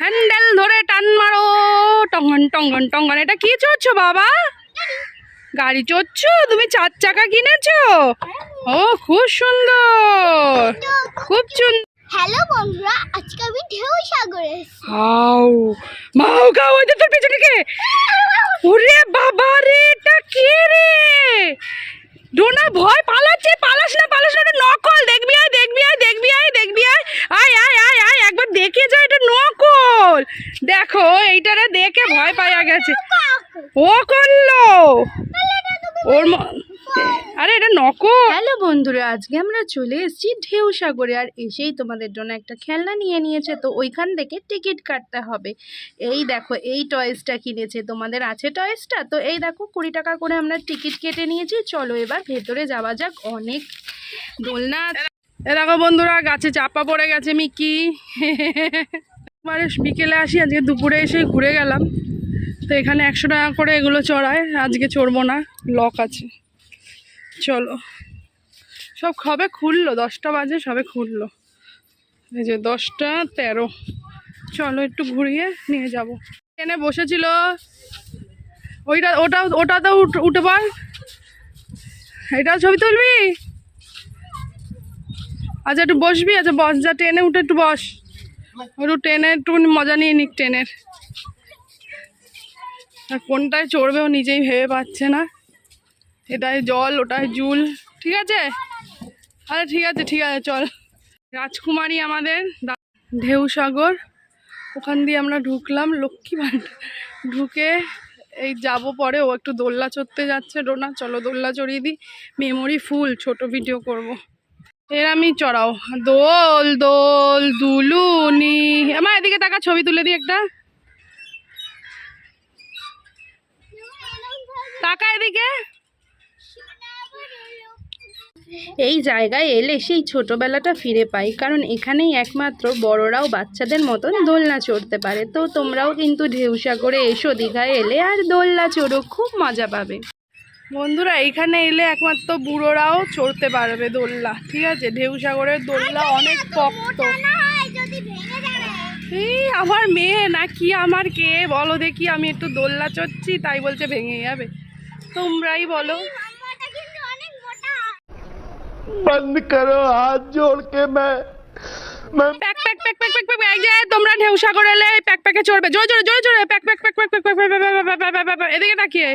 Handle ধরে টান মারো। টঙ্গন টঙ্গন টঙ্গন। এটা কি চড়ছো বাবা? গাড়ি চড়ছো? তুমি চার চাকা কিনেছো? ও খুব সুন্দর। খুব সুন্দর হ্যালো বন্ধুরা আজকে আমি ঢেউ সাগরে এসেছি। হাউ মাও গাও ওই যে তোর পেছনে কে? ওরে বাবা রে এটা কে রে? ডোনা ভয় পালাচ্ছে পালাস না পালাস না নকল। দেখবি আয় দেখবি আয় দেখবি আয় দেখবি আয়। আয় একবার দেখে যা, এটা নকল। দেখো, এইটারে দেখে ভয় পাইয়া গেছে। ও করল। ওর আরে, এটা নকল। হ্যালো বন্ধুরা, আজকে আমরা চলে এসেছি ঢেউ সাগরে, আর এসেই তোমাদের জন্য একটা খেলনা নিয়ে নিয়েছে, তো ওইখান থেকে টিকিট কাটতে হবে। এই দেখো, এই টয়েসটা কিনেছে, তোমাদের আছে টয়েসটা? তো এই দেখো, কুড়ি টাকা করে আমরা টিকিট কেটে নিয়েছি, চলো এবার ভেতরে যাওয়া যাক অনেক। দোলনা। এ দেখো বন্ধুরা, গাছে চাপা পড়ে গেছে মিকি। বিকেলে আসি, আজকে দুপুরে এসে ঘুরে গেলাম। তো এখানে একশো টাকা করে এগুলো চড়ায়, আজকে চড়বো না, লক আছে। চলো। সব কবে খুললো, দশটা বাজে, সবে খুললো। এই যে দশটা তেরো। চলো একটু ঘুরিয়ে নিয়ে যাব। এনে বসেছিল। ওইটা, ওটা, ওটাতেও উঠ- পড়। এটাও ছবি তুলবি? আচ্ছা একটু বসবি? আচ্ছা বস, যা ট্রেনে উঠে একটু বস। একটু ট্রেনে একটু মজা নিয়ে নিক ট্রেনের। কোনটায় চড়বে ও নিজেই ভেবে পাচ্ছে না। এটায় জল ওটায় জুল, ঠিক আছে? আরে ঠিক আছে ঠিক আছে, চল। রাজকুমারী আমাদের ঢেউ সাগর ওখান দিয়ে আমরা ঢুকলাম, লক্ষ্মী ভাণ্ডার ঢুকে এই যাব পরে, ও একটু দোল্লা চড়তে যাচ্ছে। ডোনা চলো দোল্লা চড়িয়ে দিই। মেমোরি ফুল, ছোট ভিডিও করব। এর আমি চড়াও। দোল দোল, দুলুনি। আমার এদিকে টাকা ছবি তুলে দিই একটা। টাকা এদিকে। এই জায়গায় এলে সেই ছোটবেলাটা ফিরে পাই, কারণ এখানেই একমাত্র বড়রাও বাচ্চাদের মতন দোলনা চড়তে পারে। তো তোমরাও কিন্তু ঢেউসা করে এসো, দীঘায় এলে আর দোলনা চড়ো, খুব মজা পাবে। বন্ধুরা এখানে এলে একমাত্র বুড়োরাও চড়তে পারবে দোল্লা ঠিক আছে ঢেউ সাগরের দোল্লা অনেক পক্ত এই আমার মেয়ে না কি আমার কে বলো দেখি আমি একটু দোল্লা চড়ছি তাই বলছে ভেঙে যাবে তোমরাই বলো বন্ধ করো হাত জোড়কে मैं প্যাক প্যাক প্যাক প্যাক প্যাক প্যাক এই যে তোমরা ঢেউ এলে প্যাক প্যাকে চড়বে জোরে জোরে জোরে জোরে প্যাক প্যাক প্যাক প্যাক প্যাক প্যাক প্যাক প্যাক প্যাক এদিকে তাকিয়ে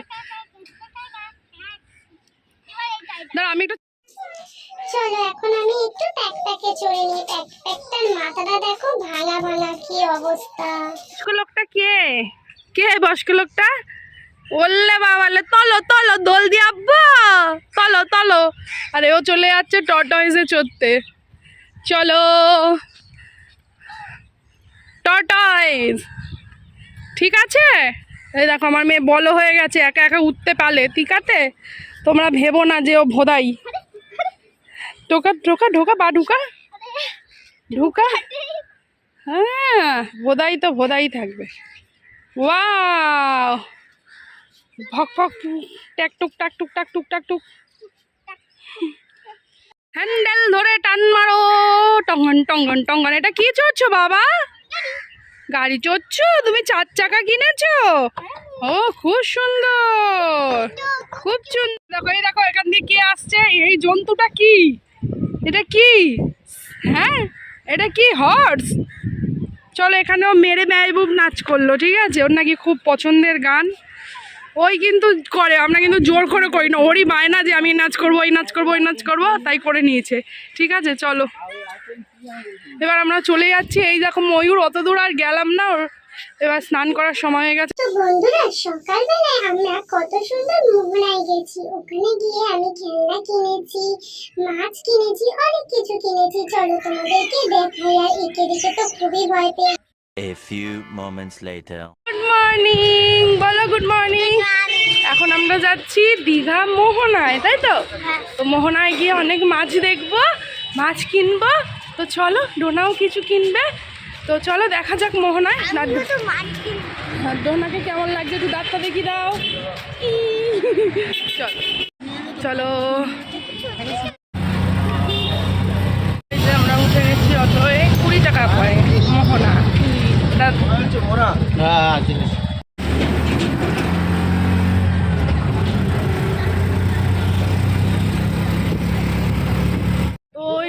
দাঁড়া আমি একটু চলো এখন আমি একটু প্যাক প্যাকে চড়ে নিই। প্যাক প্যাকটার মাথাটা দেখো ভাঙা ভাঙা কি অবস্থা। বয়স্ক লোকটা কে? কে বয়স্ক লোকটা? বললে বাবালে তলো তলো দোল দিয়ে আব্বা! তলো তলো। আরে ও চলে যাচ্ছে টর্টয়েসে চড়তে। চলো। টর্টয়েস ঠিক আছে? এই দেখো আমার মেয়ে বলো হয়ে গেছে একা একা উঠতে পারলে ঠিক আছে? তোমরা ভেবো না যে ও ভোদাই। টোকা ঢোকা ঢোকা, বা ঢুকা। ঢুকা? হ্যাঁ ভোদাই তো ভোদাই থাকবে। ওয়াও! ভক টুক, টাক টুক টাক, টুক। হ্যান্ডেল ধরে টান মারো। টঙ্গন টঙ্গন টঙ্গন। এটা কি চড়ছো বাবা? গাড়ি চড়ছো? তুমি চার চাকা কিনেছো? ও, খুব সুন্দর। খুব সুন্দর। দেখো, এই দেখো, এখান দিয়ে কে আসছে? এই জন্তুটা কি? এটা কি? হ্যাঁ এটা কি হর্স চলো, এখানেও মেরে মেহবুব নাচ করল, ঠিক আছে? ওর নাকি খুব পছন্দের গান। ওই কিন্তু করে, আমরা কিন্তু জোর করে করি না। ওরই বায়না যে আমি নাচ করব এই নাচ করব, ওই নাচ করব, তাই করে নিয়েছে। ঠিক আছে, চলো। এবার আমরা চলে যাচ্ছি। এই দেখো, ময়ূর, অত দূর আর গেলাম না। ওর এবার স্নান করার সময় হয়ে গেছে। তো বন্ধুরা সকালবেলায় আমরা কত সুন্দর মোহনায় গেছি। ওখানে গিয়ে আমি খেলনা কিনেছি মাছ কিনেছি অনেক কিছু কিনেছি। চলো তোমাদেরকে দেখাই আর একে দেখে তো খুবই ভয় পেয়ে A few moments later. Good morning বলো গুড মর্নিং এখন আমরা যাচ্ছি দীঘা মোহনায় তাই তো? তো মোহনায় গিয়ে অনেক মাছ দেখব মাছ কিনবো। তো চলো ডোনাও কিছু কিনবে। তো চলো দেখা যাক মোহনায় ডোনাকে কেমন লাগছে একটু দাঁতটা দেখি দাও। চলো। চলো। আমরা উঠে গেছি অত এই কুড়ি টাকা পড়ে মোহনা।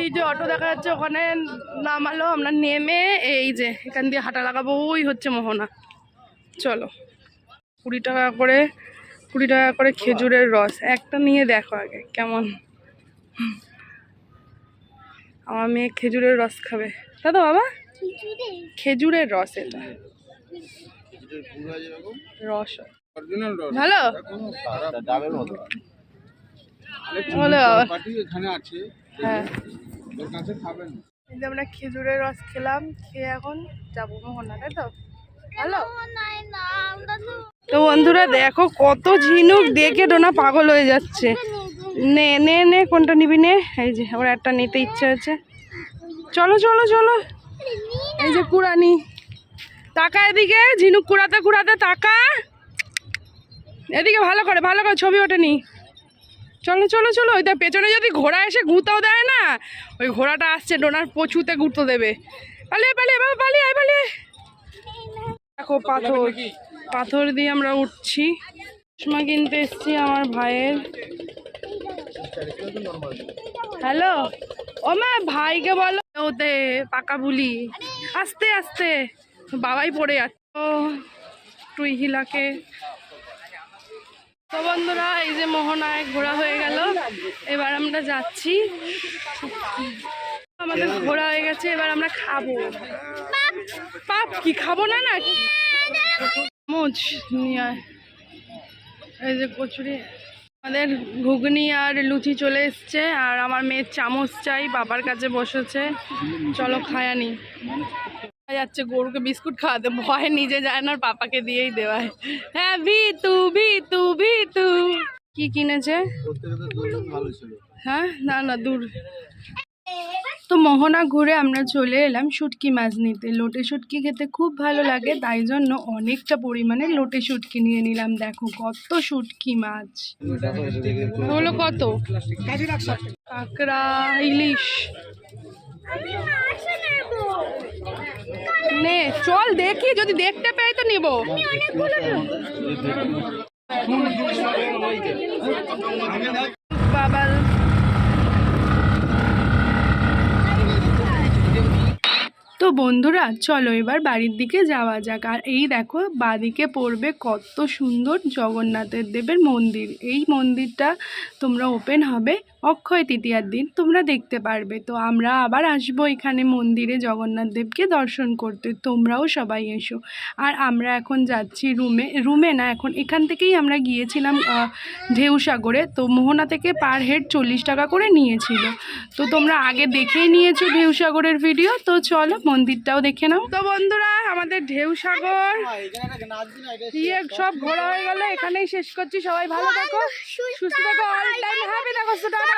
ওই যে অটো দেখা যাচ্ছে ওখানে নামালো আমরা নেমে এই যে এখান দিয়ে হাঁটা লাগাবো ওই হচ্ছে মোহনা। চলো কুড়ি টাকা করে কুড়ি টাকা করে খেজুরের রস। একটা নিয়ে দেখো আগে কেমন। আমার মেয়ে খেজুরের রস খাবে। তা তো বাবা? খেজুরের রস এটা। রস। ভালো? ভালো বাবা এখানে আছে। হ্যাঁ। আমরা খেজুরের রস খেলাম, খেয়ে এখন যাব মোহনা, তাই তো? ভালো তো বন্ধুরা, দেখো কত ঝিনুক দেখে ডোনা পাগল হয়ে যাচ্ছে। নে নে নে, কোনটা নিবি নে? এই যে, ওর একটা নিতে ইচ্ছে হচ্ছে চলো চলো চলো। এই যে কুড়ানি। টাকা এদিকে, ঝিনুক কুড়াতে কুড়াতে টাকা এদিকে ভালো করে ভালো করে ছবি ওঠেনি। চলো চলো চলো, ওই দেখ, পেছনে যদি ঘোড়া এসে গুঁতাও দেয় না, ওই ঘোড়াটা আসছে, ডোনার পছুতে গুঁতো দেবে। পালিয়ে পালিয়ে, বাবা, পালিয়ে পালিয়ে। দেখো, পাথর। পাথর দিয়ে আমরা উঠছি। চশমা কিনতে এসছি আমার ভাইয়ের। হ্যালো? ও মা, ভাইকে বলো। ওতে পাকা বুলি। আস্তে আস্তে। বাবাই পড়ে যাচ্ছে। ও টুই হিলাকে তো বন্ধুরা, এই যে মোহনায় ঘোরা হয়ে গেল। এবার আমরা যাচ্ছি। আমাদের ঘোরা হয়ে গেছে, এবার আমরা খাব। পাপ, কি খাব না না? মোচ নিয়ে এই যে কচুরি। আমাদের ঘুগনি আর লুচি চলে এসছে, আর আমার মেয়ের চামচ চাই, বাবার কাছে বসেছে। চলো খায়ানি যাচ্ছে গরুকে বিস্কুট খাওয়াতে, ভয় নিজে যায় না আর পাপাকে দিয়েই দেওয়ায়। হ্যাঁ ভিতু ভিতু ভিতু। কি কিনেছে? হ্যাঁ না না, দূর। তো মোহনা ঘুরে আমরা চলে এলাম শুটকি মাছ নিতে। লোটে শুটকি খেতে খুব ভালো লাগে, তাই জন্য অনেকটা পরিমাণে লোটে শুটকি নিয়ে নিলাম। দেখো কত শুটকি মাছ। হলো কত? কাঁকড়া, ইলিশ। নে চল দেখি যদি দেখতে পাই তো নিব। বাবা তো বন্ধুরা, চলো এবার বাড়ির দিকে যাওয়া যাক। আর এই দেখো, বাদিকে পড়বে কত সুন্দর জগন্নাথের দেবের মন্দির। এই মন্দিরটা তোমরা ওপেন হবে অক্ষয় তৃতীয়ার দিন, তোমরা দেখতে পারবে। তো আমরা আবার আসব এখানে মন্দিরে জগন্নাথ দেবকে দর্শন করতে। তোমরাও সবাই এসো। আর আমরা এখন যাচ্ছি রুমে রুমে না, এখন এখান থেকেই আমরা গিয়েছিলাম ঢেউসাগরে। তো মোহনা থেকে পার হেড চল্লিশ টাকা করে নিয়েছিল। তো তোমরা আগে দেখেই নিয়েছো ঢেউ সাগরের ভিডিও তো চলো মন্দিরটাও দেখে নাও। তো বন্ধুরা আমাদের ঢেউসাগর ইয়ে সব ঘোরা হয়ে গেল এখানেই শেষ করছি সবাই ভালো থাকো সুস্থ থাকো অল টাইম হ্যাপি থাকো টাটা।